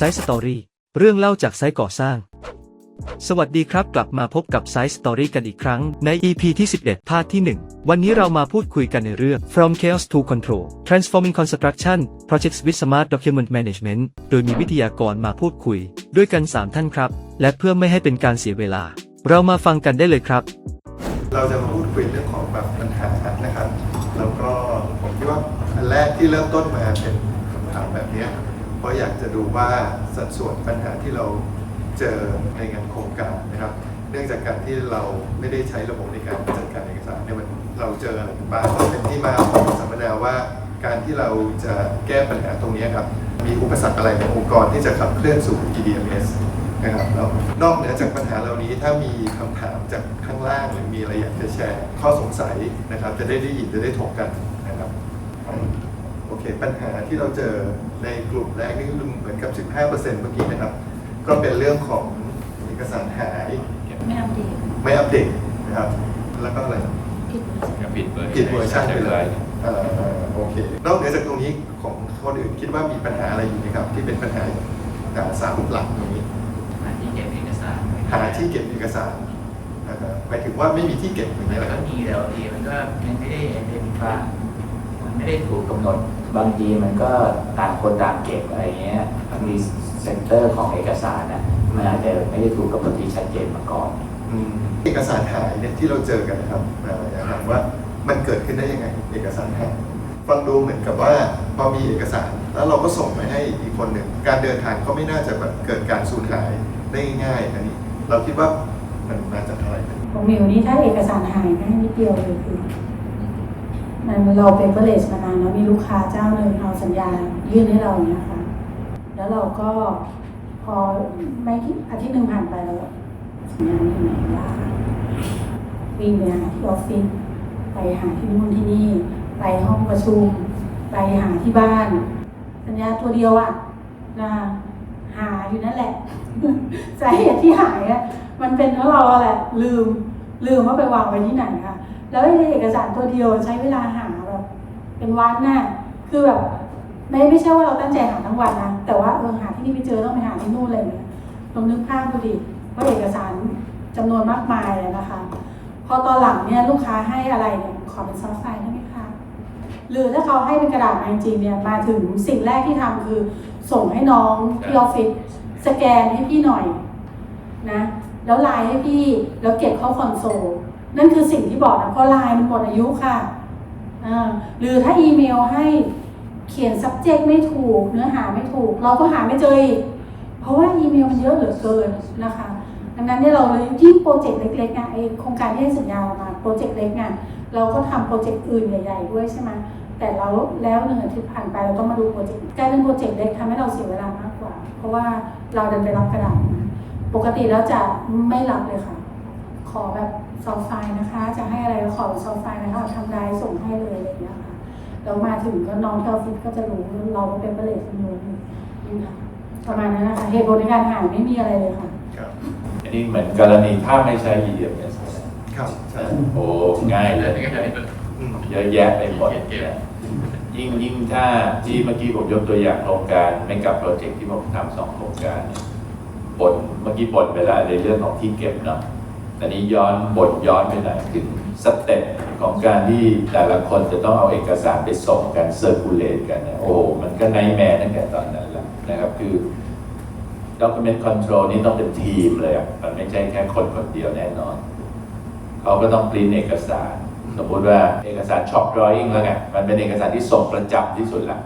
ไซส์สตอรี่เรื่องเล่าจากไซต์ก่อสร้าง สวัสดีครับกลับมาพบกับไซส์สตอรี่กันอีกครั้งใน EP ที่ 11 ภาคที่ 1 วันนี้เรามาพูดคุยกันในเรื่อง From Chaos to Control Transforming Construction Projects with Smart Document Management โดยมีวิทยากรมาพูดคุย ด้วยกัน 3 ท่านครับ และเพื่อไม่ให้เป็นการเสียเวลา เรามาฟังกันได้เลยครับ เราจะมาพูดคุยเรื่องของแบบปัญหานะครับแล้วก็ผมคิดว่าอันแรกที่เริ่มต้นมาเป็นคำถามแบบนี้ เพราะอยากจะดูว่าสัดส่วนปัญหาที่เราเจอในงานโครงการนะครับ เนื่องจากการที่เราไม่ได้ใช้ระบบในการจัดการเอกสารเนี่ยมันเราเจออะไรกันบ้างก็เป็นที่มาของสัมมนาว่าการที่เราจะแก้ปัญหาตรงนี้ครับ มีอุปสรรคอะไรในองค์กรที่จะขับเคลื่อนสู่ EDMS นะครับแล้วนอกเหนือจากปัญหาเหล่านี้ถ้ามีคำถามจากข้างล่างหรือมีอะไรอยากจะแชร์ข้อสงสัยนะครับ จะได้ได้ยินจะได้ถกกันนะครับ โอเค ปัญหาที่เราเจอในกลุ่มแรกนี่เหมือนกับ 15%เมื่อกี้นะครับ ก็เป็นเรื่องของเอกสารหาย ไม่อัปเดตไม่อัปเดตนะครับ แล้วก็อะไร ผิดก็ปิดเวอร์ผิดเวอร์ชันไปเลยใช่เอ่อโอเค นอกเหนือจากตรงนี้ของคนอื่นคิดว่ามีปัญหาอะไรอยู่ไหมครับ ที่เป็นปัญหาอ่าสามหลักตรงนี้ หาที่เก็บเอกสารหาที่เก็บเอกสารนะครับหมายถึงว่าไม่มีที่เก็บอย่างมันี้นแหละคก็รับมีแต่บางทีมันก็ยังไม่ได้เด่นฟ้ามันไม่ ได้ถูกกำหนด บางทีมันก็ต่างคนต่างเก็บอะไรเงี้ยบางทีเซนเตอร์ของเอกสารน่ะมันอาจจะไม่ได้ถูกกำหนดที่ชัดเจนมาก่อนอืมเอกสารหายเนี่ยที่เราเจอกันนะครับเอ่ออยากถามว่ามันเกิดขึ้นได้ยังไง เอกสารหายฟังดูเหมือนกับว่าพอมีเอกสาร แล้วเราก็ส่งไปให้อีกคนหนึ่งการเดินทางก็ไม่น่าจะแบบเกิดการสูญหายได้ง่ายๆอันนี้ เราคิดว่ามันมาจากอะไรนะของมิวนี่ถ้าเอกสารหายนะนิดเดียวเลยคือ มันเราเป็นเบรสมานานแล้วมีลูกค้าเจ้าหนึ่งเอาสัญญายื่นให้เราเนี้ยค่ะ แล้วเราก็พอไม่กี่อาทิตย์หนึ่งผ่านไปแล้วสัญญาที่ไหนว่าวิ่งไปหาที่ออฟฟิศไปหาที่นู่นที่นี่ ไปห้องประชุม ไปหาที่บ้าน สัญญาตัวเดียวอะนะหาอยู่นั่นแหละสาเหตุที่หายอะมันเป็นเพราะเราแหละลืมลืมว่าไปวางไว้ที่ไหนค่ะ แล้วไอ้เอกสารตัวเดียวใช้เวลาหาแบบเป็นวันน่ะคือแบบไม่ไม่ใช่ว่าเราตั้งใจหาทั้งวันนะแต่ว่าเออหาที่นี่ไม่เจอต้องไปหาที่นู่นอะไรอย่างเงี้ยลองนึกภาพดูดิว่าเอกสารจำนวนมากมายนะคะ พอตอนหลังเนี่ยลูกค้าให้อะไรเนี่ยขอเป็นซอฟต์ไฟล์ได้ไหมคะหรือถ้าเขาให้เป็นกระดาษมาจริงเนี่ยมาถึงสิ่งแรกที่ทำคือ ส่งให้น้องที่ออฟฟิศสแกนให้พี่หน่อยนะแล้วไลน์ให้พี่แล้วเก็บเข้าคอนโซล นั่นคือสิ่งที่บอกนะเพราะไลน์มันหมดอายุค่ะหรือถ้าอีเมลให้เขียน subject ไม่ถูก เนื้อหาไม่ถูก เราก็หาไม่เจออีกเพราะว่าอีเมลมันเยอะเหลือเกินนะคะดังนั้นเนี่ยเราเลยยิ่งโปรเจกต์เล็กๆไงไอโครงการที่ให้สัญญามาโปรเจกต์เล็กไงเราก็ทำโปรเจกต์อื่นใหญ่ ๆ ด้วยใช่ไหมแต่เราแล้วหนึ่งอาทิตย์ผ่านไปเราต้องมาดูโปรเจกต์กลายเป็นโปรเจกต์เล็กทำให้เราเสียเวลามากกว่า เพราะว่าเราเดินไปรับกระดาษมาปกติแล้วจะไม่รับเลยค่ะ ขอแบบ ซอฟต์ไฟล์นะคะ จะให้อะไรก็ขอเป็นซอฟต์ไฟล์นะคะทำได้ส่งให้เลยอะไรอย่างเงี้ยค่ะแล้วมาถึงก็น้องที่ออฟฟิศก็จะรู้เราก็เป็นเปรตจำนวนนี่ค่ะประมาณนั้นนะคะเหตุผลในการหายไม่มีอะไรเลยค่ะครับอันนี้เหมือนกรณีถ้าไม่ใช้ EDMS ครับใช่โอ้ง่ายเลยอืมเยอะแยะไปหมดเนี่ยยิ่งยิ่งถ้าที่เมื่อกี้ผมยกตัวอย่างโครงการไม่กับโปรเจกต์ที่ผมทำสองโครงการเนี่ยบทเมื่อกี้บทไปแล้วในเรื่องของที่เก็บเนาะ แต่นี้ย้อนบทย้อนไปหน่อยถึงสเต็ปของการที่แต่ละคนจะต้องเอาเอกสารไปส่งกันเซอร์คูลเลตกันเนี่ยโอ้โหมันก็ไนแมร์ตั้งแต่ตอนนั้นแล้วนะครับคือ document control นี่ต้องเป็นทีมเลยมันไม่ใช่แค่คนคนเดียวแน่นอน เขาก็ต้องปริ้นเอกสาร สมมติว่าเอกสารช็อปดรอยิ่งแล้วไงมันเป็นเอกสารที่ส่งประจำที่สุดละ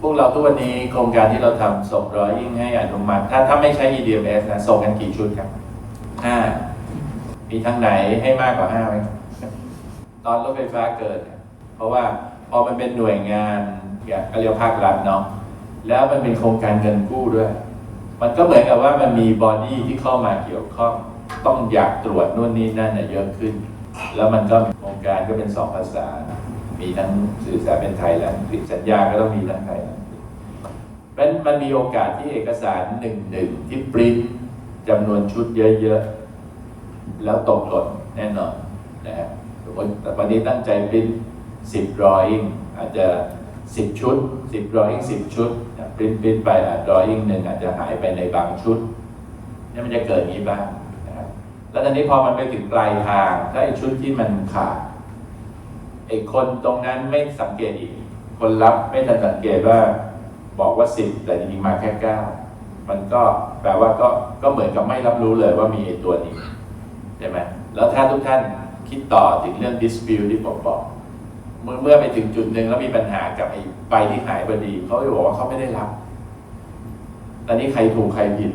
พวกเราทุกวันนี้โครงการที่เราทำส่งดรอยิ่งให้อนุมัติ ถ้าถ้าไม่ใช้ EDMS นะส่งกันกี่ชุดครับห้า มีทางไหนให้มากกว่าห้าไหมตอนรถไฟฟ้าเกิด เพราะว่าพอมันเป็นหน่วยงานอย่างก็เรียกภาครัฐเนาะแล้วมันเป็นโครงการเงินกู้ด้วย มันก็เหมือนกับว่ามันมีบอดี้ที่เข้ามาเกี่ยวข้อง ต้องอยากตรวจนู่นนี่นั่นเยอะขึ้น แล้วมันก็โครงการก็เป็นสองภาษา มีทั้งสื่อสารเป็นไทยและอังกฤษสัญญาก็ต้องมีทั้งไทยและอังกฤษมันมันมีโอกาสที่เอกสารหนึ่งหนึ่งที่ปริ้นจำนวนชุดเยอะๆ แล้วตกหล่นแน่นอนนะครับสมมติแต่วันนี้ตั้งใจปริ้นสิบรอยอาจจะสิบชุดสิบรอยิงสิบชุดปริ้นปริ้นไปอะดรอยิงหนึ่งอาจจะหายไปในบางชุดนี่มันจะเกิดอย่างนี้บ้างนะครับแล้วตอนนี้พอมันไปถึงปลายทางถ้าไอ้ชุดที่มันขาดไอ้คนตรงนั้นไม่สังเกตอีก คนรับไม่ทันสังเกตว่าบอกว่าสิบแต่จริงๆมาแค่เก้ามันก็แปลว่าก็ก็เหมือนกับไม่รับรู้เลยว่ามีไอ้ตัวนี้ ใช่ไหมแล้วถ้าทุกท่านคิดต่อถึงเรื่อง dispute ที่ผมบอก เมื่อเมื่อไปถึงจุดหนึ่งแล้วมีปัญหากับไอ้ใบที่หายพอดี เขาจะบอกว่าเขาไม่ได้รับตอนนี้ใครถูกใครผิด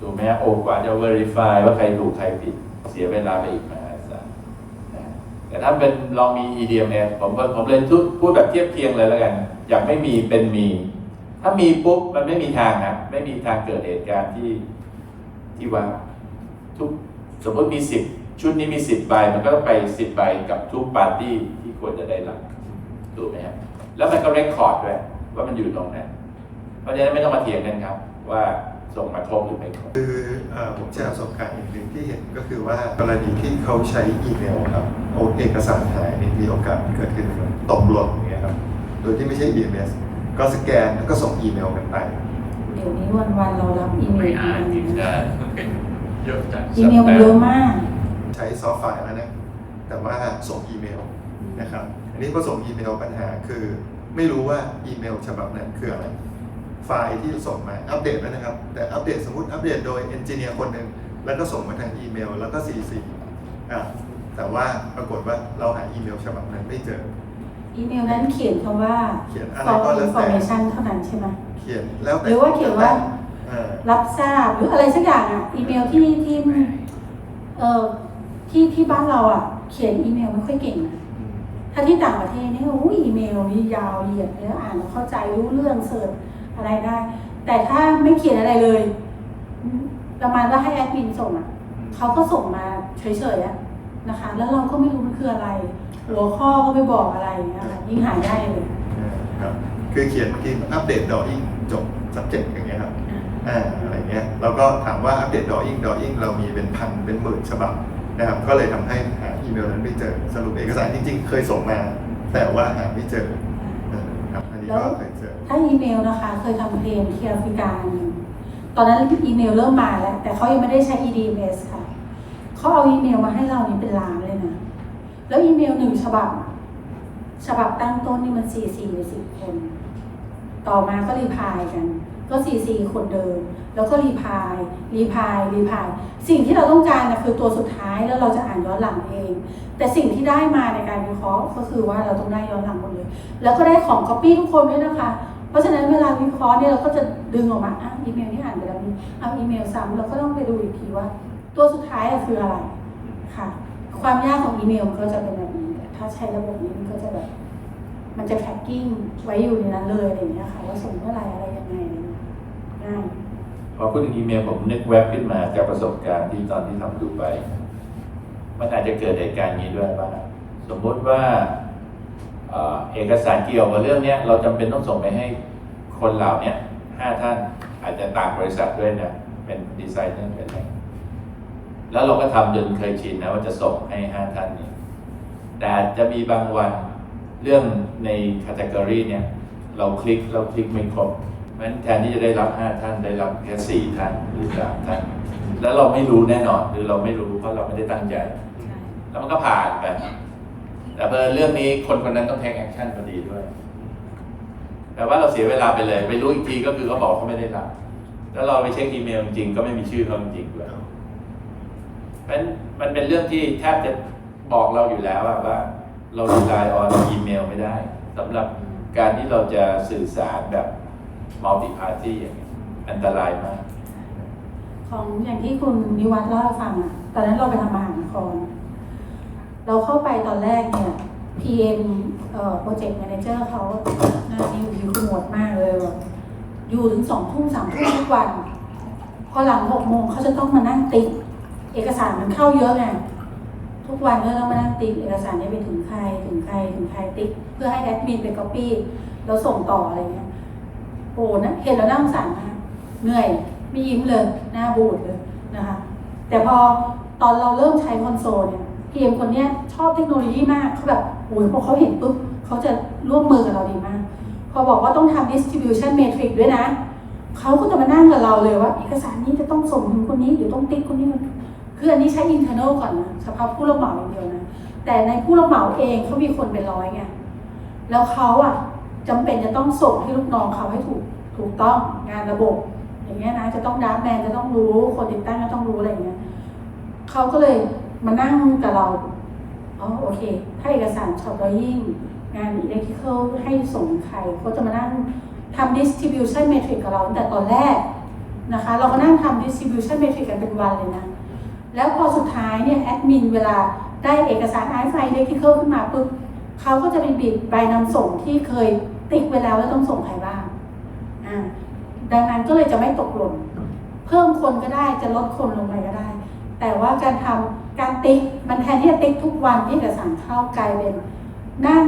ถูกไหมโอกว่าจะ verify ว่าใครถูกใครผิด เสียเวลาไปอีกมหาศาลนะแต่ถ้าเป็นลองมี EDMS ผมก็ผมเลยพูดพูดแบบเทียบเคียงเลยแล้วกัน อย่างไม่มีเป็นมี ถ้ามีปุ๊บมันไม่มีทางนะไม่มีทางเกิดเหตุการณ์ที่ที่ว่าทุก สมมติมีสิบชุดนี้มีสิบใบมันก็ต้องไปสิบใบกับทุกปาร์ตี้ที่ควรจะได้รับถูกไหมครับแล้วมันก็เรคคอร์ดด้วยว่ามันอยู่ตรงไหนเพราะฉะนั้นไม่ต้องมาเถียงกันครับ ว่าส่งมาครบหรือไม่ครบคือเอ่อผมแชร์ประสบการณ์อีกหนึ่งที่เห็นก็คือว่ากรณีที่เขาใช้อีเมลครับเอาเอกสารหายนี่มีโอกาสเกิดขึ้นตกหล่นอย่างเงี้ยครับโดยที่ไม่ใช่ EMS ก็สแกนแล้วก็ส่งอีเมลกันไป เดี๋ยวนี้วันๆเรารับอีเมลกันใช่ เยอะจังอีเมลมันเยอะมาก ใช้ซอฟต์ไฟล์แล้วนะแต่ว่าส่งอีเมลนะครับอันนี้ก็ส่งอีเมลปัญหาคือ ไม่รู้ว่าอีเมลฉบับนั้นคืออะไรไฟล์ที่ส่งมาอัปเดตแล้วนะครับ แต่อัปเดตสมมติอัปเดตโดยเอนจิเนียร์คนหนึ่งแล้วก็ส่งมาทางอีเมล แล้วก็ CC อะแต่ว่าปรากฏว่าเราหาอีเมลฉบับนั้นไม่เจอ อีเมลนั้นเขียนคำว่าเขียนอะไร for ก็แล้วแต่ information เท่านั้นใช่ไหมเขียนแล้วแต่หรือว่าเขียนว่าเออ รับทราบหรืออะไรสักอย่างอะอีเมลที่ที่เอ่อที่ที่บ้านเราอะ เขียนอีเมลไม่ค่อยเก่งนะถ้าที่ต่างประเทศนี่โอ้ยอีเมลนี่ยาวเหยียดเนี่ยอ่านแล้วเข้าใจรู้เรื่องเสิร์ชอะไรได้ แต่ถ้าไม่เขียนอะไรเลย ประมาณว่าให้แอดมินส่งอะเขาก็ส่งมาเฉยๆอะนะคะ แล้วเราก็ไม่รู้มันคืออะไรหัวข้อก็ไม่บอกอะไรอย่างเงี้ยค่ะยิ่งหายได้เลยเออครับคือเขียนบางทีอัปเดตดออิ่งจบ subject อย่างเงี้ยครับ อ่าอะไรเงี้ยเราก็ถามว่าอัปเดตดออิ่งดออิ่งเรามีเป็นพันเป็นหมื่นฉบับนะครับก็เลยทำให้หาอีเมลนั้นไม่เจอสรุปเอกสารจริง ๆ เคยส่งมา แต่ว่าหาไม่เจอออครับอันนี้ก็เคยเจอถ้าอีเมลนะคะ เคยทำเพลงที่แอฟริกาอันหนึ่งตอนนั้นอีเมลเริ่มมาแล้ว แต่เขายังไม่ได้ใช้ EDMS ค่ะเขาเอาอีเมลมาให้เรานี่เป็นล้านเลยนะแล้วอีเมลหนึ่งฉบับ ฉบับตั้งต้นนี่มันสี่สี่หรือสิบคน ต่อมาก็รีพายกัน ก็ซีซีคนเดิมแล้วก็รีพายรีพายรีพายสิ่งที่เราต้องการนะคือตัวสุดท้ายแล้วเราจะอ่านย้อนหลังเอง แต่สิ่งที่ได้มาในการวิเคราะห์ก็คือว่าเราต้องได้ย้อนหลังหมดเลย แล้วก็ได้ของ copy ทุกคนด้วยนะคะ เพราะฉะนั้นเวลาวิเคราะห์เนี่ยเราก็จะดึงออกมาอะอีเมลที่อ่านไปแล้วนี้เอาอีเมลซ้ำเราก็ต้องไปดูอีกทีว่า ตัวสุดท้ายคืออะไรค่ะ ความยากของอีเมลก็จะเป็นแบบนี้ถ้าใช้ระบบนี้มันก็จะแบบมันจะแพ็กกิ้งไว้อยู่ในนั้นเลยอะไรอย่างเงี้ยค่ะว่าส่งเมื่อไหร่อะไรยังไง พอพูดถึงอีเมลผมนึกแวบขึ้นมาจากประสบการณ์ที่ตอนที่ทำดูไป มันอาจจะเกิดเหตุการณ์นี้ด้วยว่าสมมติว่าเอกสารเกี่ยวกับเรื่องเนี้ยเราจำเป็นต้องส่งไปให้คนเหล่าเนี้ยห้าท่านอาจจะต่างบริษัทด้วยนะเป็นดีไซเนอร์เป็นอะไรแล้วเราก็ทำจนเคยชินนะว่าจะส่งให้ห้าท่านนี้แต่อาจจะมีบางวันเรื่องในค a t e g o r y เนี่ย เราคลิกเราคลิกไม่ครบ นั้นแทนที่จะได้รับ5ท่านได้รับแค่4ท่านหรือ3ท่านแล้วเราไม่รู้แน่นอนหรือเราไม่รู้เพราะเราไม่ได้ตั้งใจแล้วมันก็ผ่านไปแต่เพิ่เรื่องนี้คนคนนั้นต้อง take action พอดีด้วย แต่ว่าเราเสียเวลาไปเลย ไปรู้อีกทีก็คือเขาบอกเขาไม่ได้รับ แล้วเราไปเช็คอีเมลจริงก็ไม่มีชื่อเขาจริงด้วยเพราะฉะนั้นมันเป็นเรื่องที่แทบจะบอกเราอยู่แล้วว่า เรา rely on อีเมลไม่ได้สำหรับการที่เราจะสื่อสารแบบ multi party อย่างนี้ยอันตรายมาก ของอย่างที่คุณนิวัฒน์เล่าให้ฟังอะ ตอนนั้นเราไปทำอาหารนคร เราเข้าไปตอนแรกเนี่ย PM เอ่อ project manager เขาหน้านิ้วคิ้วขมวดมากเลยแบบอยู่ถึงสองทุ่มสามทุ่มทุกวัน พอหลังหกโมงเขาจะต้องมานั่งติ๊กเอกสารมันเข้าเยอะไงทุกวันก็ต้องมานั่งติ๊กเอกสารได้ไปถึงใครถึงใครถึงใครติ๊กเพื่อให้แอดมินไป copy แล้วส่งต่ออะไรเงี้ย โอ้นะเห็นแล้วน่าสงสารมากเหนื่อยไม่ยิ้มเลยหน้าบูดเลยนะคะ แต่พอตอนเราเริ่มใช้คอนโซลเนี่ยพีเอ็มคนเนี้ยชอบเทคโนโลยีมากเขาแบบโอ้ยพอเขาเห็นปุ๊บเขาจะร่วมมือกับเราดีมาก พอบอกว่าต้องทำ distribution matrix ด้วยนะเขาก็จะมานั่งกับเราเลยว่า เอกสารนี้จะต้องส่งถึงคนนี้หรือต้องติ๊กคนนี้มันคืออันนี้ใช้ internal ก่อนนะเฉพาะผู้รับเหมาอย่างเดียวนะแต่ในผู้รับเหมาเองเขามีคนเป็นร้อยไงแล้วเขาอะ จำเป็นจะต้องส่งให้ลูกน้องเขาให้ถูกถูกต้องงานระบบ อย่างเงี้ยนะจะต้องดับแมนจะต้องรู้คนติดตั้งก็ต้องรู้อะไรเงี้ยเขาก็เลยมานั่งกับเราอ๋อโอเค ถ้าเอกสารช็อปดยิ่งงานอิเล็กทริคอลให้ส่งใครเขาจะมานั่งทำ distribution matrix กับเราตั้งแต่ตอนแรกนะคะ เราก็นั่งทำ distribution matrix กันเป็นวันเลยนะ แล้วพอสุดท้ายเนี่ยแอดมินเวลาได้เอกสารไอไฟเล็กที่เข้าขึ้นมาปุ๊บเขาก็จะไปบิดใบนำส่งที่เคย ติ๊กไว้แล้วว่าต้องส่งใครบ้างอ่าดังนั้นก็เลยจะไม่ตกหล่นเพิ่มคนก็ได้จะลดคนลงไปก็ได้ แต่ว่าการทำการติ๊กมันแทนที่จะติ๊กทุกวันที่เอกสารเข้ากลายเป็นนั่ง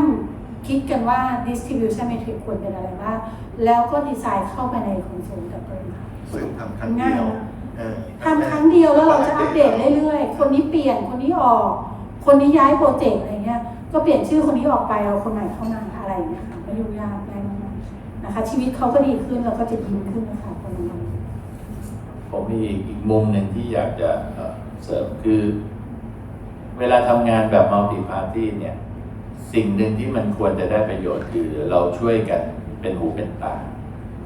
คิดกันว่า distribution matrix ควรเป็นอะไรบ้างแล้วก็ดีไซน์เข้าไปในคอนโซลกับเปิลค่ะซึ่งทำครั้งเดียวเออทำครั้งเดียวแล้วเราจะอัปเดตเรื่อยๆ คนนี้เปลี่ยนคนนี้ออก คนนี้ย้ายโปรเจกต์อะไรเงี้ย ก็เปลี่ยนชื่อคนนี้ออกไปเอาคนใหม่เข้ามาอะไรอย่างเงี้ยค่ะ ไม่ยุ่งยากง่ายมากนะคะ ชีวิตเขาก็ดีขึ้นแล้วก็จะยิ้มขึ้นนะคะคนนั้นผมมีอีกมุมหนึ่งที่อยากจะเสริมคือ เวลาทำงานแบบมัลติพาร์ตี้เนี่ย สิ่งหนึ่งที่มันควรจะได้ประโยชน์คือเราช่วยกันเป็นหูเป็นตา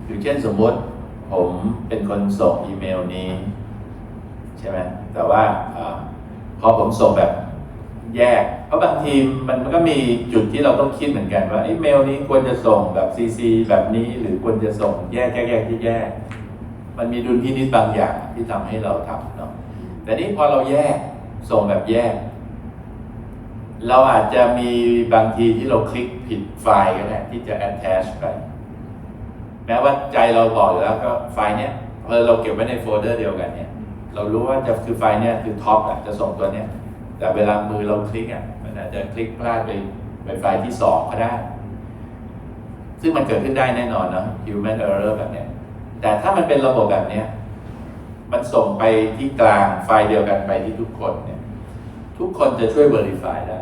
คือเช่นสมมติผมเป็นคนส่งอีเมลนี้ ใช่ไหมแต่ว่าอาพอผมส่งแบบแยก เพราะบางทีมันมันก็มีจุดที่เราต้องคิดเหมือนกันว่าอีเมลนี้ควรจะส่งแบบซีซีแบบนี้หรือควรจะส่งแยกแยกแยกที่แยก มันมีดุลพินิจบางอย่างที่ทำให้เราทำเนาะแต่นี่พอเราแยกส่งแบบแยก เราอาจจะมีบางทีที่เราคลิกผิดไฟล์ก็ได้ที่จะ attach ไปแม้ว่าใจเราบอกอยู่แล้วก็ไฟล์เนี้ยเออเราเก็บไว้ในโฟลเดอร์เดียวกันเนี่ยเรารู้ว่าจะคือไฟล์เนี้ยคือท็อปอะจะส่งตัวเนี้ยแต่เวลามือเราคลิกอะ มันอาจจะคลิกพลาดไปไปไฟล์ที่สองก็ได้ ซึ่งมันเกิดขึ้นได้แน่นอนเนอะ human error แบบเนี้ย แต่ถ้ามันเป็นระบบแบบเนี้ย มันส่งไปที่กลางไฟล์เดียวกันไปที่ทุกคนเนี่ย ทุกคนจะช่วย verify ได้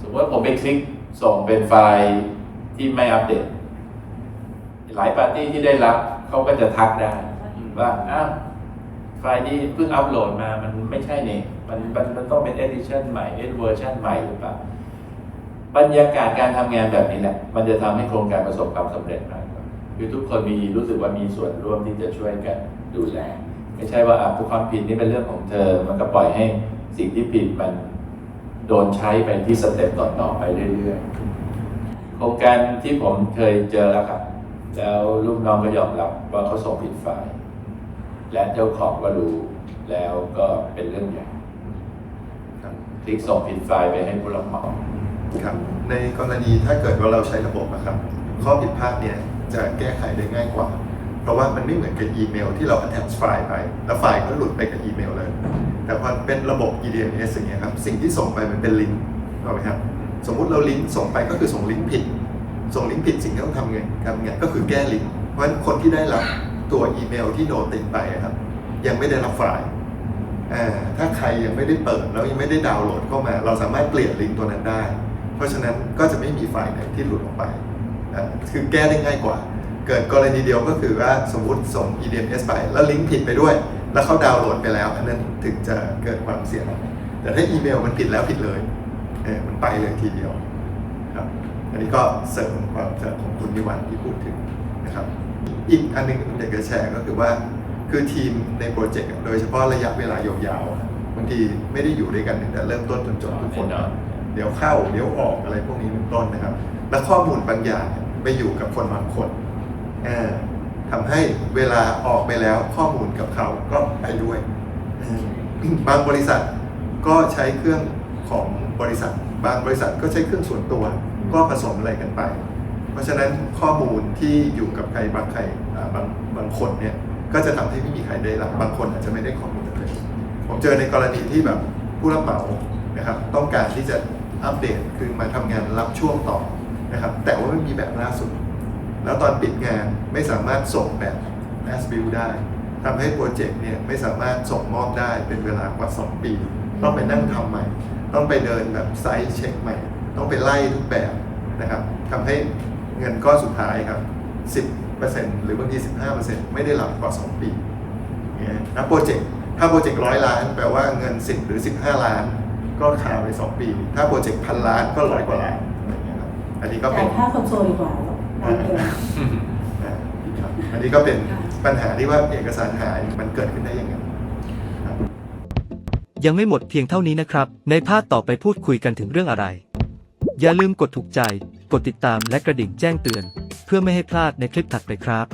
สมมติว่าผมไปคลิกส่งเป็นไฟล์ที่ไม่อัปเดต หลายปาร์ตี้ที่ได้รับเขาก็จะทักได้ว่าอ้าวไฟล์นี้เพิ่งอัปโหลดมามันไม่ใช่เนี่ มันมันมันต้องเป็น edition ใหม่ edit version ใหม่หรือเปล่าบรรยากาศการทำงานแบบนี้แหละ มันจะทำให้โครงการประสบความสำเร็จมากคือทุกคนมีรู้สึกว่ามีส่วนร่วมที่จะช่วยกันดูแลไม่ใช่ว่าอะทุกความผิดนี่เป็นเรื่องของเธอ มันก็ปล่อยให้สิ่งที่ผิดมันโดนใช้ไปที่สเต็ปต่อๆไปเรื่อยๆ โครงการที่ผมเคยเจอแล้วครับ แล้วลูกน้องก็ยอมรับว่าเขาส่งผิดไฟล์และเจ้าของก็รู้แล้วก็เป็นเรื่องใหญ่ ลิกส่งผิดไฟล์ไปให้ผู้รับเหมาครับในกรณีถ้าเกิดว่าเราใช้ระบบนะครับ ข้อผิดพลาดเนี่ยจะแก้ไขได้ง่ายกว่า เพราะว่ามันไม่เหมือนกับอีเมลที่เรา attach ไฟล์ไป แล้วไฟล์ก็หลุดไปกับอีเมลเลย แต่พอเป็นระบบ EDMS อย่างเงี้ยครับ สิ่งที่ส่งไปมันเป็นลิงก์ถูกไหมครับ สมมุติเราลิงก์ส่งไปก็คือส่งลิงก์ผิด ส่งลิงก์ผิดสิ่งที่ต้องทำไงทำไงก็คือแก้ลิงก์ เพราะฉะนั้นคนที่ได้รับตัวอีเมลที่โดนติดไปอะครับ ยังไม่ได้รับไฟล์ ถ้าใครยังไม่ได้เปิดแล้วยังไม่ได้ดาวน์โหลดเข้ามา เราสามารถเปลี่ยนลิงก์ตัวนั้นได้ เพราะฉะนั้นก็จะไม่มีไฟล์ไหนที่หลุดออกไป คือแก้ได้ง่ายกว่า เกิดกรณีเดียวก็คือว่าสมมติส่ง EDMS ไป แล้วลิงก์ผิดไปด้วย แล้วเขาดาวน์โหลดไปแล้วอันนั้นถึงจะเกิดความเสียหายแต่ถ้าอีเมลมันผิดแล้วผิดเลยเออมันไปเลยทีเดียวครับอันนี้ก็เสริมความเสริมของคุณนิวันที่พูดถึงนะครับ อีกอันหนึงอยากจะแชร์ก็คือว่า คือทีมในโปรเจกต์อะโดยเฉพาะระยะเวลายาวๆอะบางทีไม่ได้อยู่ด้วยกันตั้งแต่เริ่มต้นจนจบทุกคนแน่นอนเดี๋ยวเข้าเดี๋ยวออกอะไรพวกนี้เป็นต้นนะครับ และข้อมูลบางอย่างไปอยู่กับคนบางคนอ่าทำให้เวลาออกไปแล้วข้อมูลกับเขาก็ไปด้วยอืมบางบริษัทก็ใช้เครื่องของบริษัท บางบริษัทก็ใช้เครื่องส่วนตัว ก็ผสมอะไรกันไป เพราะฉะนั้นข้อมูลที่อยู่กับใครบางใครอ่าบางบางคนเนี่ย ก็จะทำให้ไม่มีใครได้รับบางคนอาจจะไม่ได้ข้อมูลเลยผมเจอในกรณีที่แบบผู้รับเหมานะครับ ต้องการที่จะอัปเดตคือมาทำงานรับช่วงต่อนะครับ แต่ว่าไม่มีแบบล่าสุด แล้วตอนปิดงานไม่สามารถส่งแบบ as build ได้ทำให้โปรเจกต์เนี่ยไม่สามารถส่งมอบได้เป็นเวลากว่า 2 ปี ต้องไปนั่งทำใหม่ ต้องไปเดินแบบไซต์เช็คใหม่ ต้องไปไล่ทุกแบบนะครับทำให้เงินก้อนสุดท้ายครับ 10 หรือบางที 15%ไม่ได้รับกว่า 2 ปีเนี่ยนะโปรเจกต์ถ้าโปรเจกต์ร้อยล้าน แปลว่าเงิน 10 หรือ 15 ล้าน ก็คาไป 2 ปี ถ้าโปรเจกต์พันล้านก็ร้อยกว่าล้านอะไรอย่างเงี้ยครับอันนี้ก็เป็จ่านยค่าคอนโซลดีกว่าหรอกตามเดือนอ่าครับอันนี้ก็เป็นปัญหาที่ว่าเอกสารหายมันเกิดขึ้นได้ยังไงครับยังไม่หมดเพียงเท่านี้นะครับ ในภาคต่อไปพูดคุยกันถึงเรื่องอะไร อย่าลืมกดถูกใจ กดติดตามและกระดิ่งแจ้งเตือน เพื่อไม่ให้พลาดในคลิปถัดไปครับ